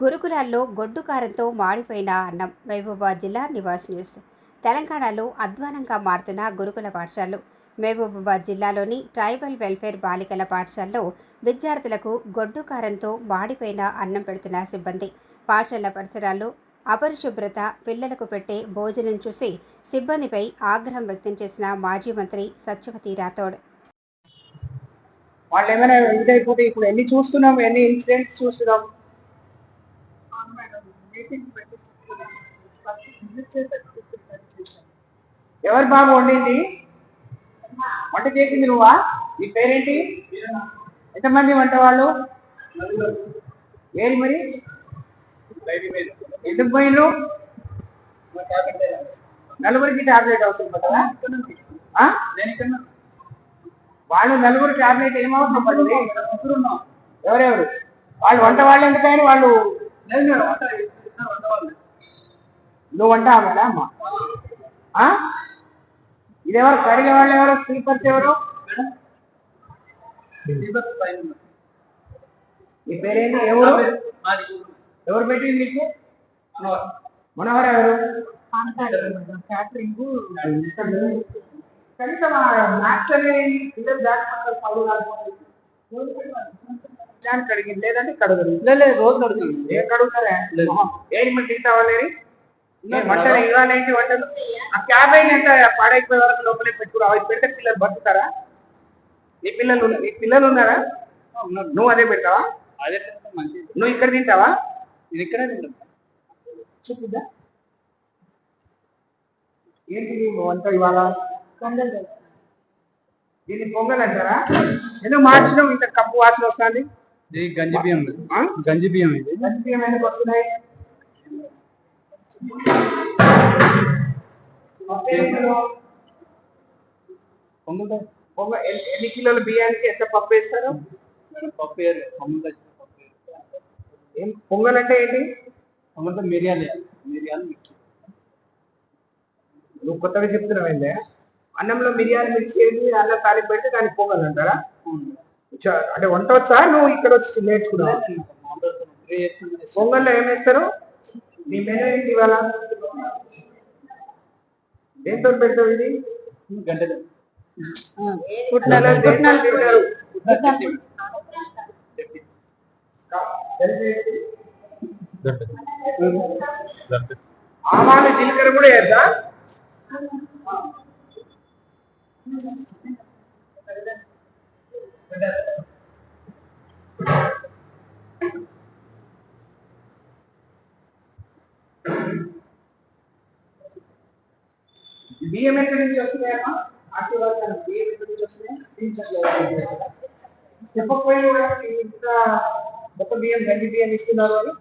గురుకులాల్లో గొడ్డు కారంతో మాడిపోయిన అన్నం మహబూబాబాద్ జిల్లా నివాస్ న్యూస్. తెలంగాణలో అధ్వానంగా మారుతున్న గురుకుల పాఠశాలలు మహబూబాబాద్ జిల్లాలోని ట్రైబల్ వెల్ఫేర్ బాలికల పాఠశాలలో విద్యార్థులకు గొడ్డు కారంతో మాడిపోయిన అన్నం పెడుతున్న సిబ్బంది. పాఠశాల పరిసరాల్లో అపరిశుభ్రత పిల్లలకు పెట్టే భోజనం చూసి సిబ్బందిపై ఆగ్రహం వ్యక్తం చేసిన మాజీ మంత్రి సత్యవతి రాథోడ్. వాళ్ళు ఏమైనా ఇదైపోతే ఇప్పుడు ఎన్ని చూస్తున్నాం ఎన్ని ఇన్సిడెంట్స్ చూస్తున్నాం? ఎవరు బాబు వండింది? వంట చేసింది నువ్వా? నీ పేరేంటి? ఎంతమంది వంట వాళ్ళు ఏది మరి? ఎందుకు పోయినరు? నలుగురికి టాబ్లెట్ అవసరం పడదా వాళ్ళు నలుగురు టాబ్లెట్ ఏమవసరం పడింది ఎవరెవరు? వాళ్ళు వంట వాళ్ళు ఎందుకైనా? వాళ్ళు నువ్వు వంట ఆమెడా అమ్మ ఆ? ఇదెవరు? కడిగే వాళ్ళు ఎవరు? స్లీపర్స్ ఎవరు? నీ పేరేంటి? ఎవరు? ఎవరు పెట్టింది నీకు మనోహర్. ఎవరు? కనీసం మ్యాథ్స్ అనేది పిల్లలు దానికి కడిగింది లేదంటే కడగరు. లేదు రోజు కడుగుతుంది ఏం కడుగుతారా ఏంటి మరి టీ కావాలి వంటలు ఇవాళ ఏంటి వంటలు? ఆ క్యాబేజ్ ఎంత పాడైపోయే వరకు లోపలే పెట్టుకురా అవి పెడితే పిల్లలు బతుకుతారా? నీ పిల్లలు నీ పిల్లలు ఉన్నారా? నువ్వు అదే పెట్టావా అదే మంచిది. నువ్వు ఇక్కడ తింటావా? ఇది ఇక్కడే తింటాం చూపిద్దా ఏంటి వంట ఇవాళ? దీన్ని పొంగల్ అంటారా? ఎందుకు మార్చడం ఇంత కప్పు వాసన వస్తుంది? ఇది గంజి బియ్యం? గంజి బియ్యం ఇది. రాజకీయం ఎందుకు వస్తున్నాయి? ఎన్ని కిలోల బియ్యానికి ఎంత పప్పు వేస్తారు? పప్పు పొంగుల్. ఏం పొంగల్ అంటే ఏంటి? పొంగల్తో మిరియాలు. మిరియాలు మిక్స్. నువ్వు కొత్తగా చెప్తున్నావు అన్నంలో మిరియాలు మిర్చి అన్నం తాలింపు పెడితే దానికి పొంగల్ అంటారా అంటే వంట వచ్చా నువ్వు ఇక్కడ వచ్చి నేర్చుకున్నావు. పొంగల్లో ఏం వేస్తారు? మీ మెనూ ఏంటి ఇవాళ? దేంతో పెడతావు ఇది? ఆవాలు జీలకర్ర కూడా వేద్దా బియ్యం ఎక్కడి నుంచి వస్తున్నాయమ్మా ఆశీర్వాదాలు. బియ్యం ఎక్కడి నుంచి వస్తున్నాయి? చెప్పకపోయినా కూడా ఇంత మొత్తం బియ్యం గండి బియ్యం ఇస్తున్నారు అని?